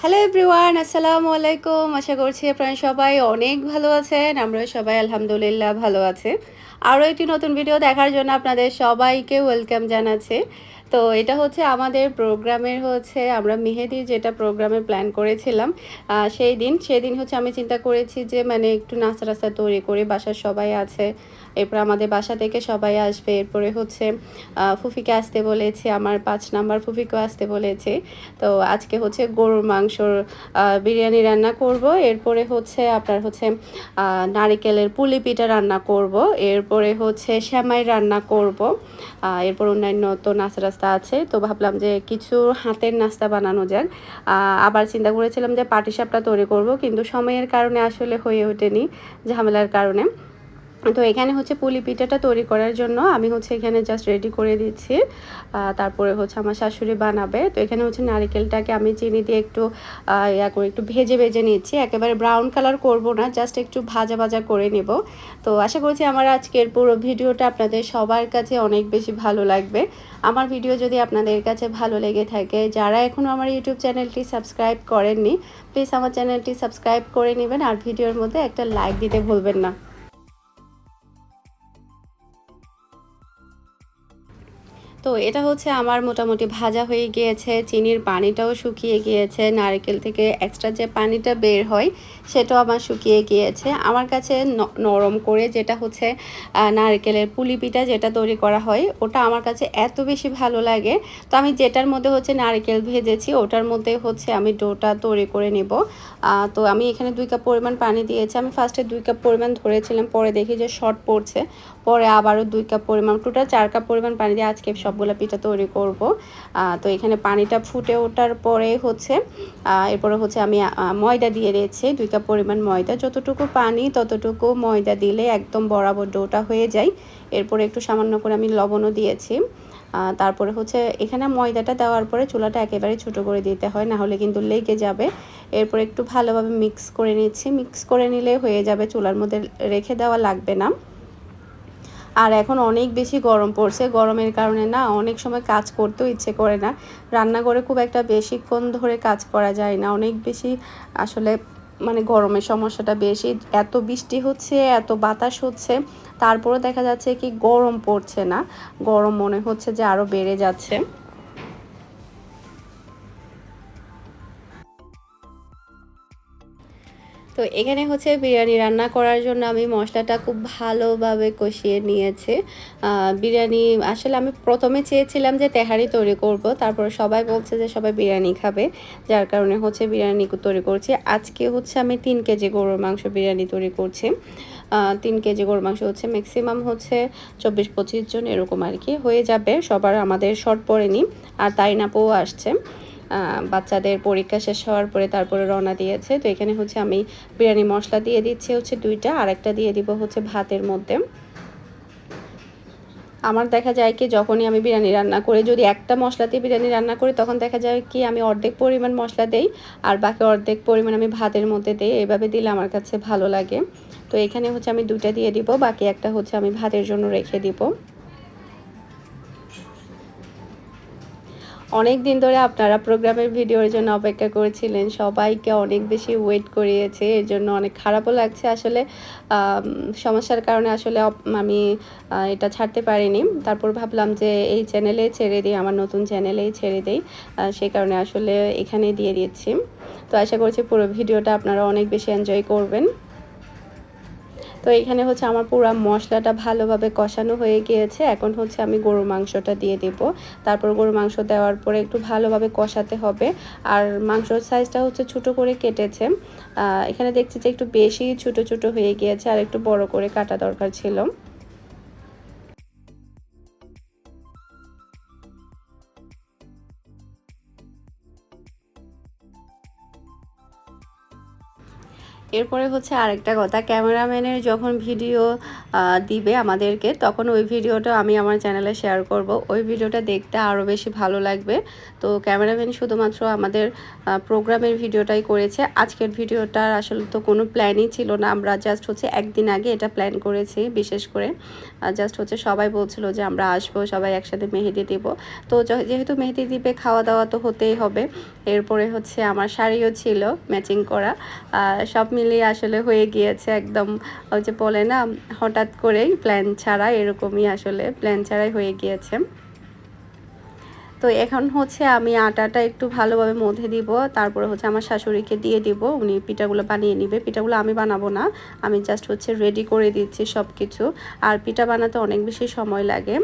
Hello everyone আসসালামু আলাইকুম আশা করছি আপনারা সবাই অনেক ভালো আছেন। আমরা সবাই আলহামদুলিল্লাহ ভালো আছে। আরও একটি নতুন ভিডিও দেখার জন্য আপনাদের সবাইকে ওয়েলকাম জানাচ্ছি। তো এটা হচ্ছে আমাদের প্রোগ্রামের হচ্ছে, আমরা মেহেদির যেটা প্রোগ্রামের প্ল্যান করেছিলাম সেই দিন। সেই দিন হচ্ছে আমি চিন্তা করেছি যে মানে একটু নাস্তা রাস্তা তৈরি করে বাসার সবাই আছে। এরপর আমাদের বাসা থেকে সবাই আসবে। এরপরে হচ্ছে ফুফিকে আসতে বলেছে, আমার পাঁচ নাম্বার ফুফিকেও আসতে বলেছে। তো আজকে হচ্ছে গরুর মাংসর বিরিয়ানি রান্না করব। এরপরে হচ্ছে আপনার হচ্ছে নারিকেলের পুলি পিঠা রান্না করব। এরপরে হচ্ছে শ্যামাই রান্না করব। এরপর অন্যান্য তো নাস্তা রাস্তা আছে। তো ভাবলাম যে কিছু হাতের নাস্তা বানানো যাক। আবার চিন্তা করেছিলাম যে পাটিসাপটা তৈরি করব, কিন্তু সময়ের কারণে আসলে হয়ে ওঠেনি, ঝামেলার কারণে। তো এখানে হচ্ছে পুলি পিঠাটা তৈরি করার জন্য আমি হচ্ছে এখানে জাস্ট রেডি করে দিচ্ছি। তারপরে হচ্ছে আমার শাশুড়ি বানাবে। তো এখানে হচ্ছে নারিকেলটাকে আমি চিনি দিয়ে একটু ইয়া করে একটু ভেজে ভেজে নিচ্ছি। একেবারে ব্রাউন কালার করব না জাস্ট একটু ভাজা ভাজা করে নেব। তো আশা করছি আমার আজকের পুরো ভিডিওটা আপনাদের সবার কাছে অনেক বেশি ভালো লাগবে। আমার ভিডিও যদি আপনাদের কাছে ভালো লেগে থাকে, যারা এখনও আমার ইউটিউব চ্যানেলটি সাবস্ক্রাইব করেননি প্লিজ আমার চ্যানেলটি সাবস্ক্রাইব করে নেবেন। আর ভিডিওর মধ্যে একটা লাইক দিতে ভুলবেন না। তো এটা হচ্ছে আমার মোটামুটি ভাজা হয়ে গিয়েছে, চিনির পানিটাও শুকিয়ে গিয়েছে, নারকেল থেকে এক্সট্রা যে পানিটা বের হয় সেটাও আমার শুকিয়ে গিয়েছে। আমার কাছে নরম করে যেটা হচ্ছে নারকেলের পুলি পিঠা যেটা তৈরি করা হয়, ওটা আমার কাছে এত বেশি ভালো লাগে। তো আমি যেটার মধ্যে হচ্ছে নারকেল ভেজেছি, ওটার মধ্যে হচ্ছে আমি ডোটা তৈরি করে নেব। তো আমি এখানে দুই কাপ পরিমাণ পানি দিয়েছি। আমি ফার্স্টে দুই কাপ পরিমাণ ধরেছিলাম, পরে দেখি যে শর্ট পড়ছে। পরে আবারও দুই কাপ পরিমাণ টোটাল চার কাপ পরিমাণ পানি দিয়ে আজকে সবগুলো পিঠা তৈরি করব। তো এখানে পানিটা ফুটে ওঠার পরে হচ্ছে এরপরে হচ্ছে আমি ময়দা দিয়ে দিয়েছি। দুই কাপ পরিমাণ ময়দা। যতটুকু পানি, ততটুকু ময়দা দিলে একদম বরাবর ডোটা হয়ে যায়। এরপরে একটু সামান্য করে আমি লবণও দিয়েছি। তারপরে হচ্ছে এখানে ময়দাটা দেওয়ার পরে চুলাটা একেবারে ছোটো করে দিতে হয়, না হলে কিন্তু লেগে যাবে। এরপর একটু ভালোভাবে মিক্স করে নিচ্ছি। মিক্স করে নিলে হয়ে যাবে, চুলার মধ্যে রেখে দেওয়া লাগবে না। আর এখন অনেক বেশি গরম পড়ছে। গরমের কারণে না অনেক সময় কাজ করতেও ইচ্ছে করে না। রান্নাঘরে খুব একটা বেশিক্ষণ ধরে কাজ করা যায় না। অনেক বেশি আসলে মানে গরমের সমস্যাটা বেশি। এত বৃষ্টি হচ্ছে, এত বাতাস হচ্ছে, তারপরেও দেখা যাচ্ছে কি গরম পড়ছে না। গরম মনে হচ্ছে যে আরও বেড়ে যাচ্ছে। তো এখানে হচ্ছে বিরিয়ানি রান্না করার জন্য আমি মশলাটা খুব ভালোভাবে কষিয়ে নিয়েছি। বিরিয়ানি আসলে আমি প্রথমে চেয়েছিলাম যে তেহারি তৈরি করব তারপর সবাই বলছে যে সবাই বিরিয়ানি খাবে যার কারণে হচ্ছে বিরিয়ানি তৈরি করছি। আজকে হচ্ছে আমি তিন কেজি গরুর মাংস বিরিয়ানি তৈরি করছি। তিন কেজি গরুর মাংস হচ্ছে ম্যাক্সিমাম হচ্ছে চব্বিশ পঁচিশ জন এরকম আর কি। হয়ে যাবে সবার আমাদের শর্ট পড়েনি আর তাইনাপও আসছে। আহ, বাচ্চাদের পরীক্ষা শেষ হওয়ার পরে তারপরে রওনা দিয়েছে। তো এখানে হচ্ছে আমি বিরিয়ানি মশলা দিয়ে দিচ্ছি হচ্ছে দুইটা আর একটা দিয়ে দিব হচ্ছে ভাতের মধ্যে। আমার দেখা যায় কি, যখনই আমি বিরিয়ানি রান্না করি, যদি একটা মশলাতে বিরিয়ানি রান্না করি, তখন দেখা যায় কি, আমি অর্ধেক পরিমাণ মশলা দেই, আর বাকি অর্ধেক পরিমাণ আমি ভাতের মধ্যে দিই। এভাবে দিলে আমার কাছে ভালো লাগে। তো এখানে হচ্ছে আমি দুইটা দিয়ে দিব, বাকি একটা হচ্ছে আমি ভাতের জন্য রেখে দিব। অনেক দিন ধরে আপনারা প্রোগ্রামের ভিডিওর জন্য অপেক্ষা করেছিলেন। সবাইকে অনেক বেশি ওয়েট করিয়েছে। এর জন্য অনেক খারাপও লাগছে। আসলে সমস্যার কারণে আসলে আমি এটা ছাড়তে পারিনি। তারপর ভাবলাম যে এই চ্যানেলে ছেড়ে দিই, আমার নতুন চ্যানেলেই ছেড়ে দিই। সেই কারণে আসলে এখানেই দিয়ে দিচ্ছি। তো আশা করছি পুরো ভিডিওটা আপনারা অনেক বেশি এনজয় করবেন। তো এখানে হচ্ছে আমার পুরো মশলাটা ভালোভাবে কষানো হয়ে গিয়েছে। এখন হচ্ছে আমি গরু মাংসটা দিয়ে দেব। তারপর গরু মাংস দেওয়ার পরে একটু ভালোভাবে কষাতে হবে। আর মাংসর সাইজটা হচ্ছে ছোট করে কেটেছে। এখানে দেখছি যে একটু বেশি ছোট ছোট হয়ে গিয়েছে আর একটু বড় করে কাটা দরকার ছিল। এরপরে হচ্ছে আরেকটা কথা, ক্যামেরাম্যানের যখন ভিডিও দিবে আমাদেরকে, তখন ওই ভিডিওটা আমি আমার চ্যানেলে শেয়ার করব। ওই ভিডিওটা দেখতে আরও বেশি ভালো লাগবে। তো ক্যামেরাম্যান শুধুমাত্র আমাদের প্রোগ্রামের ভিডিওটাই করেছে। আজকের ভিডিওটার আসলে তো কোনো প্ল্যানই ছিল না। আমরা জাস্ট হচ্ছে একদিন আগে এটা প্ল্যান করেছি বিশেষ করে। জাস্ট হচ্ছে সবাই বলছিল যে আমরা আসব, সবাই একসাথে মেহেদি দিব। তো যেহেতু মেহেদি দিবে খাওয়া দাওয়া তো হতেই হবে। এরপরে হচ্ছে আমার শাড়িও ছিল ম্যাচিং করা। সব মিলিয়ে আসলে হয়ে গিয়েছে একদম, ওই যে বলে না, হঠাৎ করেই প্ল্যান ছাড়া এরকমই আসলে প্ল্যান ছাড়াই হয়ে গিয়েছে। তো এখন হচ্ছে আমি আটাটা একটু ভালোভাবে মধ্যে দিব, তারপরে হচ্ছে আমার শাশুড়িকে দিয়ে দিব, উনি পিঠাগুলো বানিয়ে নিবে। পিঠাগুলো আমি বানাবো না, আমি জাস্ট হচ্ছে রেডি করে দিচ্ছি সব কিছু আর পিঠা বানাতে অনেক বেশি সময় লাগে।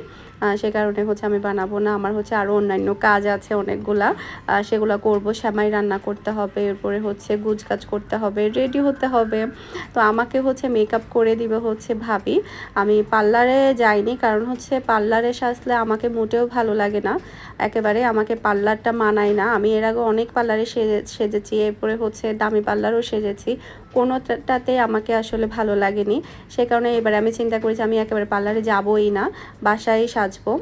সে কারণে হচ্ছে আমি বানাবো না। আমার হচ্ছে আরও অন্যান্য কাজ আছে অনেকগুলা। সেগুলো করব। শ্যামাই রান্না করতে হবে, এরপরে হচ্ছে গুজ কাজ করতে হবে, রেডি হতে হবে। তো আমাকে হচ্ছে মেকআপ করে দিবে হচ্ছে ভাবি। আমি পার্লারে যাইনি কারণ হচ্ছে পার্লারে সাজলে আমাকে মোটেও ভালো লাগে না। একেবারে আমাকে পার্লারটা মানায় না। আমি এর আগে অনেক পার্লারে সেজে, সেজেছি। এরপরে হচ্ছে দামি পার্লারও সেজেছি। কোনোটাতে আমাকে আসলে ভালো লাগেনি। সে কারণে এবারে আমি চিন্তা করেছি আমি একেবারে পার্লারে যাবই না। বাসায় সাজবো।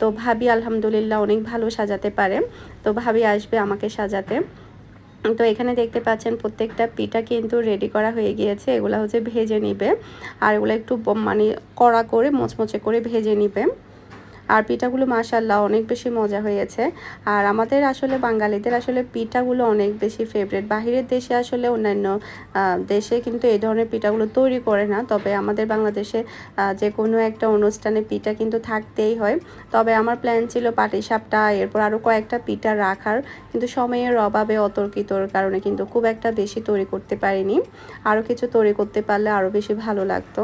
তো ভাবি আলহামদুলিল্লাহ অনেক ভালো সাজাতে পারে। তো ভাবি আসবে আমাকে সাজাতে। তো এখানে দেখতে পাচ্ছেন প্রত্যেকটা পিঠা কিন্তু রেডি করা হয়ে গিয়েছে। এগুলো হচ্ছে ভেজে নিবে। আর এগুলো একটু মানে কড়া করে, মোচমোচে করে ভেজে নিবে। আর পিঠাগুলো মাশাল্লাহ অনেক বেশি মজা হয়েছে। আর আমাদের আসলে বাঙালিদের আসলে পিঠাগুলো অনেক বেশি ফেভারেট বাহিরের দেশে আসলে অন্যান্য দেশে কিন্তু এই ধরনের পিঠাগুলো তৈরি করে না। তবে আমাদের বাংলাদেশে যে কোনো একটা অনুষ্ঠানে পিঠা কিন্তু থাকতেই হয়। তবে আমার প্ল্যান ছিল পাটিসাপটা এরপর আরও কয়েকটা পিঠা রাখার। কিন্তু সময়ের অভাবে অতর্কিতর কারণে কিন্তু খুব একটা বেশি তৈরি করতে পারিনি। আরও কিছু তৈরি করতে পারলে আরও বেশি ভালো লাগতো।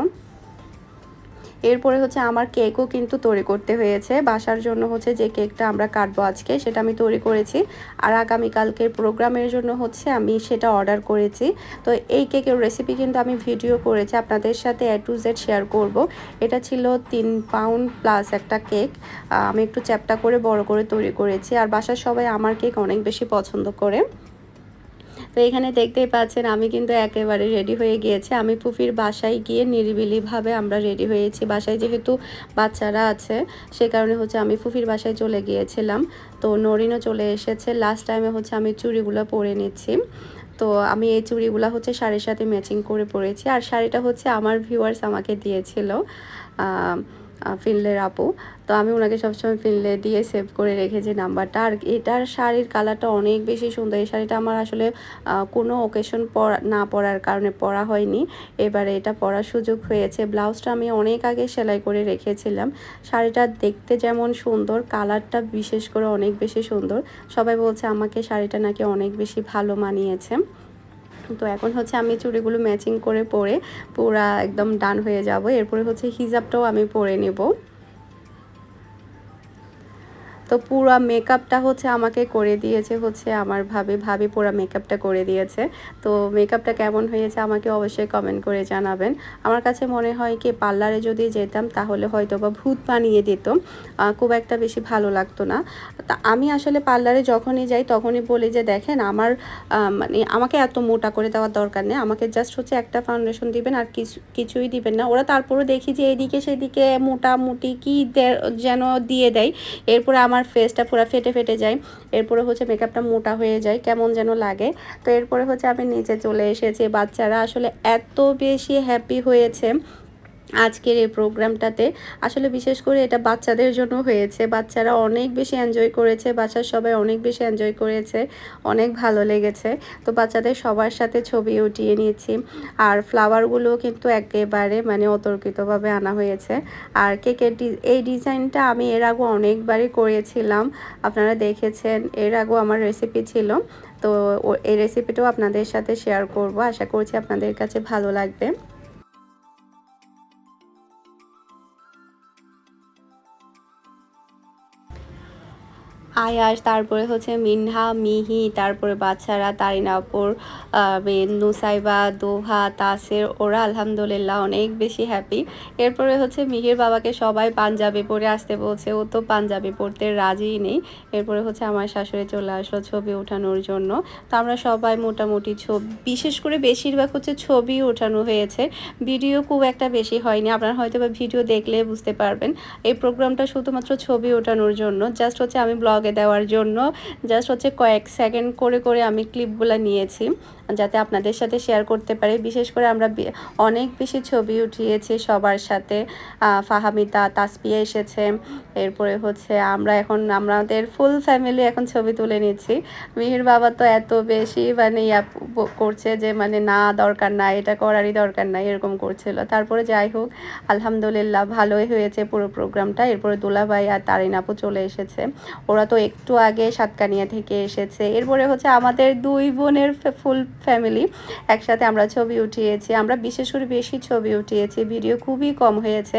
এরপরে হচ্ছে আমার কেকও কিন্তু তৈরি করতে হয়েছে। বাসার জন্য হচ্ছে যে কেকটা আমরা কাটবো আজকে, সেটা আমি তৈরি করেছি। আর আগামীকালকের প্রোগ্রামের জন্য হচ্ছে আমি সেটা অর্ডার করেছি। তো এই কেকের রেসিপি কিন্তু আমি ভিডিও করেছি, আপনাদের সাথে এ টু জেড শেয়ার করব। এটা ছিল তিন পাউন্ড প্লাস একটা কেক। আমি একটু চ্যাপটা করে বড় করে তৈরি করেছি। আর বাসার সবাই আমার কেক অনেক বেশি পছন্দ করে। তো এখানে দেখতেই পাচ্ছেন আমি কিন্তু একেবারে রেডি হয়ে গিয়েছি। আমি পুফির বাসায় গিয়ে নিরিবিলিভাবে আমরা রেডি হয়েছি। বাসায় যেহেতু বাচ্চারা আছে, সে কারণে হচ্ছে আমি ফুফির বাসায় চলে গিয়েছিলাম। তো নরিনও চলে এসেছে। লাস্ট টাইমে হচ্ছে আমি চুড়িগুলো পরে নিচ্ছি। তো আমি এই চুড়িগুলো হচ্ছে শাড়ির সাথে ম্যাচিং করে পরেছি। আর শাড়িটা হচ্ছে আমার ভিউয়ার্স আমাকে দিয়েছিল ফিনলের আপু। তো আমি ওনাকে সবসময় ফিনলে দিয়ে সেভ করে রেখেছি নাম্বারটা। আর এটার শাড়ির কালারটা অনেক বেশি সুন্দর। এই শাড়িটা আমার আসলে কোনো ওকেশন না পরার কারণে পরা হয়নি। এবারে এটা পরার সুযোগ হয়েছে। ব্লাউজটা আমি অনেক আগে সেলাই করে রেখেছিলাম। শাড়িটা দেখতে যেমন সুন্দর, কালারটা বিশেষ করে অনেক বেশি সুন্দর। সবাই বলছে, আমাকে শাড়িটা নাকি অনেক বেশি ভালো মানিয়েছে। তো এখন হচ্ছে আমি চুড়িগুলো ম্যাচিং করে পরে পুরা একদম ডান হয়ে যাব। এরপরে হচ্ছে হিজাবটাও আমি পরে নেব। তো পুরো মেকআপটা হচ্ছে আমাকে করে দিয়েছে হচ্ছে আমার ভাবে। ভাবে পুরো মেকআপটা করে দিয়েছে। তো মেকআপটা কেমন হয়েছে আমাকে অবশ্যই কমেন্ট করে জানাবেন। আমার কাছে মনে হয় কি, পার্লারে যদি যেতাম তাহলে হয়তো বা ভূত বানিয়ে দিত। খুব একটা বেশি ভালো লাগতো না। তা আমি আসলে পার্লারে যখনই যাই তখনই বলি যে, দেখেন আমার মানে আমাকে এত মোটা করে দেওয়ার দরকার নেই। আমাকে জাস্ট হচ্ছে একটা ফাউন্ডেশন দিবেন আর কিছু, কিছুই দিবেন না। ওরা তারপরও দেখি যে, এদিকে সেদিকে মোটামুটি কি যেন দিয়ে দেয়। এরপরে আমার আমার ফেসটা পুরো ফেটে ফেটে যায়। এরপরে হচ্ছে মেকআপটা মোটা হয়ে যায়, কেমন যেন লাগে। তো এরপরে হচ্ছে আমি নিচে চলে এসেছি, বাচ্চারা আসলে এত বেশি হ্যাপি হয়েছে। আজকের এই প্রোগ্রামটাতে। আসলে বিশেষ করে এটা বাচ্চাদের জন্য হয়েছে। বাচ্চারা অনেক বেশি এনজয় করেছে বাচ্চার সবাই অনেক বেশি এনজয় করেছে, অনেক ভালো লেগেছে। তো বাচ্চাদের সবার সাথে ছবি উঠিয়ে নিয়েছি। আর ফ্লাওয়ারগুলো কিন্তু একেবারে মানে অতর্কিতভাবে আনা হয়েছে। আর কেকের এই ডিজাইনটা আমি এর আগেও অনেকবারই করেছিলাম। আপনারা দেখেছেন, এর আগেও আমার রেসিপি ছিল। তো এই রেসিপিটাও আপনাদের সাথে শেয়ার করব। আশা করছি আপনাদের কাছে ভালো লাগবে। আয়াস, তারপরে হচ্ছে মিনহা, মিহি, তারপরে বাচ্চারা, তারিনাপুর নুসাইবা দোহা তাসের, ওরা আলহামদুলিল্লাহ অনেক বেশি হ্যাপি এরপরে হচ্ছে মিহির বাবাকে সবাই পাঞ্জাবি পরে আসতে বলছে, ও তো পাঞ্জাবি পরতে রাজিই নেই। এরপরে হচ্ছে আমার শাশুড়ি চলে আসলো ছবি ওঠানোর জন্য। তো আমরা সবাই মোটামুটি ছবি, বিশেষ করে বেশিরভাগ হচ্ছে ছবি ওঠানো হয়েছে। ভিডিও খুব একটা বেশি হয়নি, আপনারা হয়তো বা ভিডিও দেখলে বুঝতে পারবেন। এই প্রোগ্রামটা শুধুমাত্র ছবি ওঠানোর জন্য, জাস্ট হচ্ছে আমি ব্লগে দেওয়ার জন্য। জাস্ট হচ্ছে কয়েক সেকেন্ড করে করে আমি ক্লিপগুলো নিয়েছি, যাতে আপনাদের সাথে শেয়ার করতে পারি। বিশেষ করে আমরা অনেক বেশি ছবি উঠিয়েছি সবার সাথে। ফাহামিতা তাসপিয়া এসেছে। এরপরে হচ্ছে আমরা এখন, আমাদের ফুল ফ্যামিলি এখন ছবি তুলে নিচ্ছি। মিহির বাবা তো এত বেশি মানে ইয়া করছে যে মানে না, দরকার নাই, এটা করারই দরকার নাই, এরকম করছিল। তারপরে যাই হোক, আলহামদুলিল্লাহ ভালোই হয়েছে পুরো প্রোগ্রামটা এরপরে দুলাভাই আর তারিন আপু চলে এসেছে। ওরা তো একটু আগে সাতকানিয়া থেকে এসেছে। এরপরে হচ্ছে আমাদের দুই বোনের ফুল ফ্যামিলি একসাথে আমরা ছবি উঠিয়েছি। আমরা বিশেষ করে বেশি ছবি উঠিয়েছি। ভিডিও খুবই কম হয়েছে।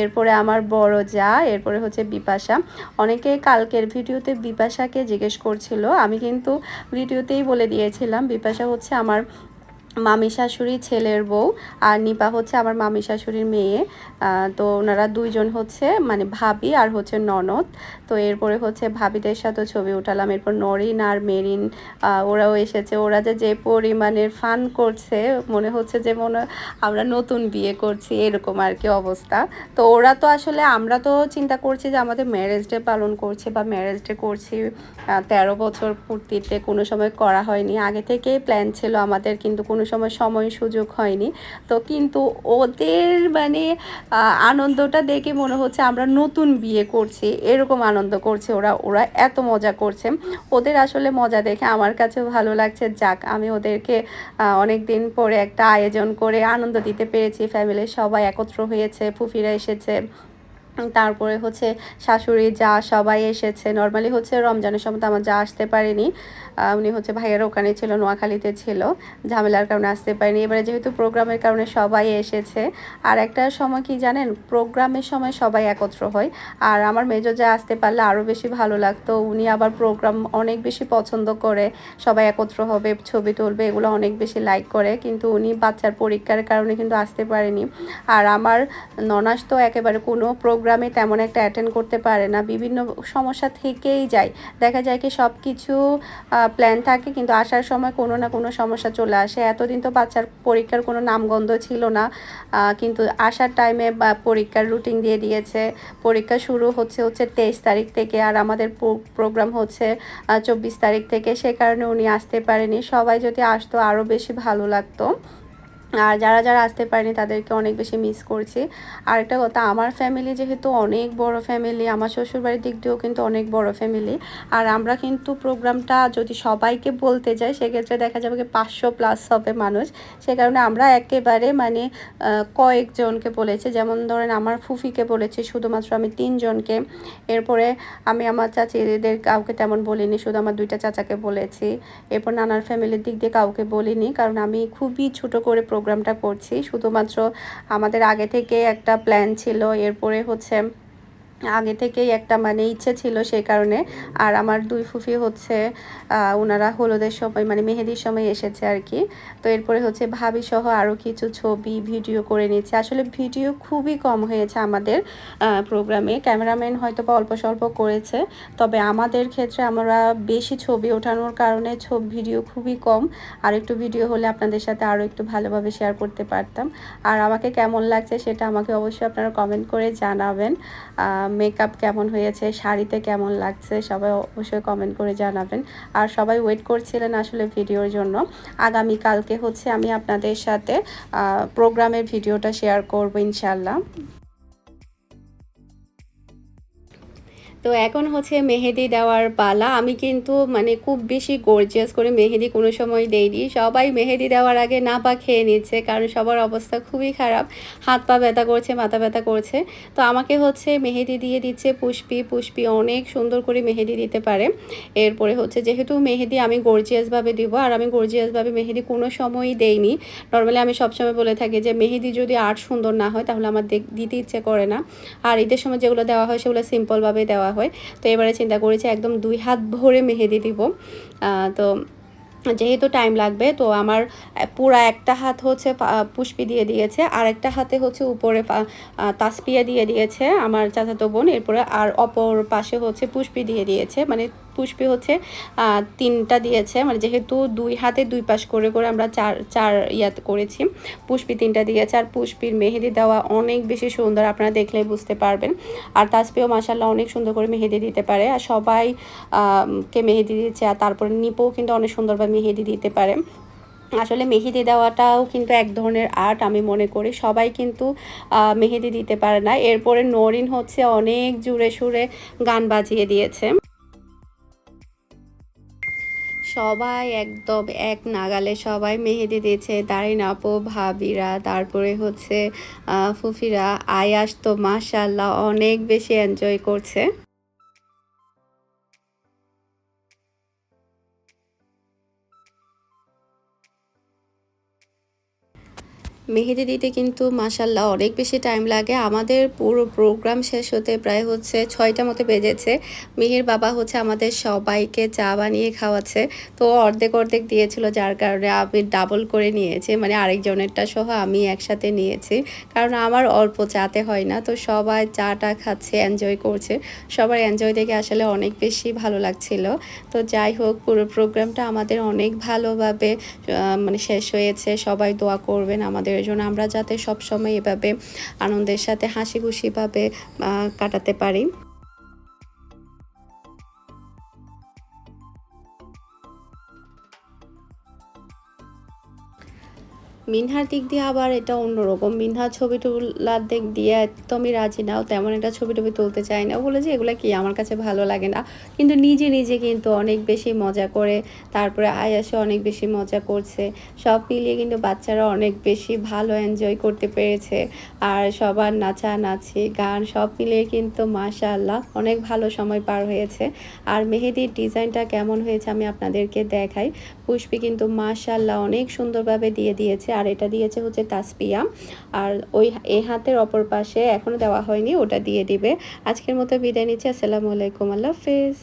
এরপরে আমার বড় যা, এরপরে হচ্ছে বিপাশা। অনেকে কালকের ভিডিওতে বিপাশাকে জিজ্ঞেস করছিল। আমি কিন্তু ভিডিওতেই বলে দিয়েছিলাম, বিপাশা হচ্ছে আমার মামি শাশুড়ি ছেলের বউ আর নিপা হচ্ছে আমার মামি শাশুড়ির মেয়ে তো ওনারা দুইজন হচ্ছে মানে ভাবি আর হচ্ছে ননদ। তো এরপরে হচ্ছে ভাবিদের সাথে ছবি উঠালাম। এরপর নরিন আর মেরিন ওরাও এসেছে। ওরা যে যে পরিমাণের ফান করছে, মনে হচ্ছে যে মনে আমরা নতুন বিয়ে করছি, এরকম আর কি অবস্থা। তো ওরা তো আসলে, আমরা তো চিন্তা করছি যে আমাদের ম্যারেজ ডে পালন করছি বা ম্যারেজ ডে করছি তেরো বছর পূর্তিতে কোনো সময় করা হয়নি। আগে থেকেই প্ল্যান ছিল আমাদের, কিন্তু কোনো সময় সময় সুযোগ হয়নি। তো কিন্তু ওদের মানে আনন্দটা দেখে মনে হচ্ছে আমরা নতুন বিয়ে করছি। এরকম আনন্দ করছে ওরা ওরা এত মজা করছে। ওদের আসলে মজা দেখে আমার কাছেও ভালো লাগছে। যাক, আমি ওদেরকে অনেক দিন পরে একটা আয়োজন করে আনন্দ দিতে পেরেছি। ফ্যামিলির সবাই একত্র হয়েছে, ফুফিরা এসেছে। তারপরে হচ্ছে শাশুড়ি যা সবাই এসেছে। নর্মালি হচ্ছে রমজানের সময় তো আমার যা আসতে পারেনি। উনি হচ্ছে ভাইয়ের ওখানে ছিল, নোয়াখালীতে ছিল। ঝামেলার কারণে আসতে পারেনি। এবারে যেহেতু প্রোগ্রামের কারণে সবাই এসেছে, আর একটা সময় কি জানেন? প্রোগ্রামের সময় সবাই একত্র হয়। আর আমার মেজো যা আসতে পারলে আরও বেশি ভালো লাগতো। উনি আবার প্রোগ্রাম অনেক বেশি পছন্দ করে। সবাই একত্র হবে, ছবি তুলবে, এগুলো অনেক বেশি লাইক করে। কিন্তু উনি বাচ্চার পরীক্ষার কারণে কিন্তু আসতে পারেনি। আর আমার ননাস তো একেবারে কোনো প্রোগ্রামে তেমন একটা অ্যাটেন্ড করতে পারে না। বিভিন্ন সমস্যা থেকেই যায়। দেখা যায় কি সব কিছু প্ল্যান থাকে কিন্তু আসার সময় কোনো না কোনো সমস্যা চলে আসে। এতদিন তো বাচ্চার পরীক্ষার কোনো নামগন্ধ ছিল না। কিন্তু আসার টাইমে বা, পরীক্ষার রুটিন দিয়ে দিয়েছে। পরীক্ষা শুরু হচ্ছে হচ্ছে তেইশ তারিখ থেকে আর আমাদের প্রোগ্রাম হচ্ছে চব্বিশ তারিখ থেকে। সে কারণে উনি আসতে পারেনি। সবাই যদি আসতো আরও বেশি ভালো লাগতো। আর যারা যারা আসতে পারেনি তাদেরকে অনেক বেশি মিস করছি। আর একটা কথা, আমার ফ্যামিলি যেহেতু অনেক বড় ফ্যামিলি আমার শ্বশুরবাড়ির দিক দিয়েও কিন্তু অনেক বড় ফ্যামিলি আর আমরা কিন্তু প্রোগ্রামটা যদি সবাইকে বলতে যাই, সেক্ষেত্রে দেখা যাবে কি পাঁচশো প্লাস হবে মানুষ। সে কারণে আমরা একেবারে মানে কয়েকজনকে বলেছি, যেমন ধরেন আমার ফুফিকে বলেছি, শুধুমাত্র আমি তিনজনকে। এরপরে আমি আমার চাচিদের কাউকে তেমন বলিনি, শুধু আমার দুইটা চাচাকে বলেছি। এরপর নানার ফ্যামিলির দিক দিয়ে কাউকে বলিনি, কারণ আমি খুবই ছোট করে প্রোগ্রামটা করছি। শুধুমাত্র আমাদের আগে থেকে একটা প্ল্যান ছিল এরপরে হচ্ছে আগে থেকেই একটা মানে ইচ্ছে ছিল সেই কারণে। আর আমার দুই ফুফি হচ্ছে ওনারা হলুদের সময় মানে মেহেদির সময় এসেছে আর কি। তো এরপরে হচ্ছে ভাবি সহ আরও কিছু ছবি, ভিডিও করে নিচ্ছে। আসলে ভিডিও খুবই কম হয়েছে আমাদের প্রোগ্রামে। ক্যামেরাম্যান হয়তো বা অল্প স্বল্প করেছে, তবে আমাদের ক্ষেত্রে আমরা বেশি ছবি ওঠানোর কারণে ছবি ভিডিও খুবই কম। আর একটু ভিডিও হলে আপনাদের সাথে আরও একটু ভালোভাবে শেয়ার করতে পারতাম। আর আমাকে কেমন লাগছে সেটা আমাকে অবশ্যই আপনারা কমেন্ট করে জানাবেন। মেকআপ কেমন হয়েছে, শাড়িতে কেমন লাগছে, সবাই অবশ্যই কমেন্ট করে জানাবেন। আর সবাই ওয়েট করছিলেন আসলে ভিডিওর জন্য। আগামীকালকে হচ্ছে আমি আপনাদের সাথে প্রোগ্রামের ভিডিওটা শেয়ার করব ইনশাল্লাহ তো এখন হচ্ছে মেহেদি দেওয়ার পালা। আমি কিন্তু মানে খুব বেশি গর্জিয়াস করে মেহেদি কোনো সময় দেইনি। সবাই মেহেদি দেওয়ার আগে না পা খেয়ে নিচ্ছে, কারণ সবার অবস্থা খুবই খারাপ। হাত পা ব্যথা করছে, মাথা ব্যথা করছে। তো আমাকে হচ্ছে মেহেদি দিয়ে দিচ্ছে পুষ্পি। পুষ্পি অনেক সুন্দর করে মেহেদি দিতে পারে। এরপরে হচ্ছে যেহেতু মেহেদি আমি গর্জিয়াসভাবে দিব, আর আমি গর্জিয়াসভাবে মেহেদি কোনো সময়ই দেইনি। নর্মালি আমি সবসময় বলে থাকি যে, মেহেদি যদি আর্ট সুন্দর না হয়, তাহলে আমার দিতে ইচ্ছে করে না। আর ঈদের সময় যেগুলো দেওয়া হয়, সেগুলো সিম্পলভাবে দেওয়া হয়। তো এবারে চিন্তা করেছি একদম দুই হাত ভরে মেহেদি দিব। তো যেহেতু টাইম লাগবে, তো আমার পুরা একটা হাত হচ্ছে পুষ্পি দিয়ে দিয়েছে। আর একটা হাতে হচ্ছে উপরে তাসপিয়া দিয়ে দিয়েছে আমার চাচাতো বোন। এরপরে আর অপর পাশে হচ্ছে পুষ্পি দিয়ে দিয়েছে। মানে পুষ্পি হচ্ছে তিনটা দিয়েছে। মানে যেহেতু দুই হাতে দুই পাশ করে করে আমরা চার চার ইয়াত করেছি, পুষ্পি তিনটা দিয়েছে। আর পুষ্পির মেহেদি দেওয়া অনেক বেশি সুন্দর, আপনারা দেখলেই বুঝতে পারবেন। আর তাসপিও মাসাল্লাহ অনেক সুন্দর করে মেহেদি দিতে পারে। আর সবাই কে মেহেদি দিয়েছে, আর তারপরে নিপোও কিন্তু অনেক সুন্দরভাবে মেহেদি দিতে পারে। আসলে মেহেদি দেওয়াটাও কিন্তু এক ধরনের আর্ট, আমি মনে করি। সবাই কিন্তু মেহেদি দিতে পারে না। এরপরে নরিন হচ্ছে অনেক জুড়ে সুরে গান বাজিয়ে দিয়েছে। সবাই একদম এক নাগালে সবাই মেহেদি দিয়েছে দাঁড়িন আপু, ভাবিরা, তারপরে হচ্ছে ফুফিরা, আয়াস তো মাসাল্লাহ অনেক বেশি এনজয় করছে। মেহেদি দিতে কিন্তু মাসাল্লাহ অনেক বেশি টাইম লাগে। আমাদের পুরো প্রোগ্রাম শেষ হতে প্রায় হচ্ছে ছয়টা মতো বেজেছে। মেহের বাবা হচ্ছে আমাদের সবাইকে চা বানিয়ে খাওয়াচ্ছে। তো অর্ধেক অর্ধেক দিয়েছিল, যার কারণে আমি ডাবল করে নিয়েছি। মানে আরেকজনেরটা সহ আমি একসাথে নিয়েছি। কারণ আমার অল্প চাতে হয় না। তো সবাই চাটা খাচ্ছে এনজয় করছে। সবার এনজয় দেখে আসলে অনেক বেশি ভালো লাগছিল। তো যাই হোক, পুরো প্রোগ্রামটা আমাদের অনেক ভালোভাবে মানে শেষ হয়েছে। সবাই দোয়া করবেন আমাদের জন্য আমরা যাতে সবসময় এভাবে আনন্দের সাথে হাসি খুশিভাবে কাটাতে পারি। মিনহার দিক দিয়ে আবার এটা অন্যরকম। মিনহার ছবি তোলার দিক দিয়ে একদমই রাজি নাও তেমন একটা ছবি টবি তুলতে চায় না। বলে যে, এগুলো কি আমার কাছে ভালো লাগে না? কিন্তু নিজে নিজে কিন্তু অনেক বেশি মজা করে, তারপরে আয়াসে অনেক বেশি মজা করছে। সব মিলিয়ে কিন্তু বাচ্চারা অনেক বেশি ভালো এনজয় করতে পেরেছে। আর সবার নাচা নাচি গান সব মিলিয়ে কিন্তু মাশাআল্লাহ অনেক ভালো সময় পার হয়েছে। আর মেহেদির ডিজাইনটা কেমন হয়েছে আমি আপনাদেরকে দেখাই। পুষ্পি কিন্তু মাশাল্লাহ অনেক সুন্দরভাবে দিয়ে দিয়েছে। আর এটা দিয়েছে হচ্ছে তাসপিয়া। আর ওই এ হাতের অপর পাশে এখনও দেওয়া হয়নি, ওটা দিয়ে দিবে। আজকের মতো বিদায় নিচ্ছি। আসসালামু আলাইকুম। আল্লাহ হাফেজ।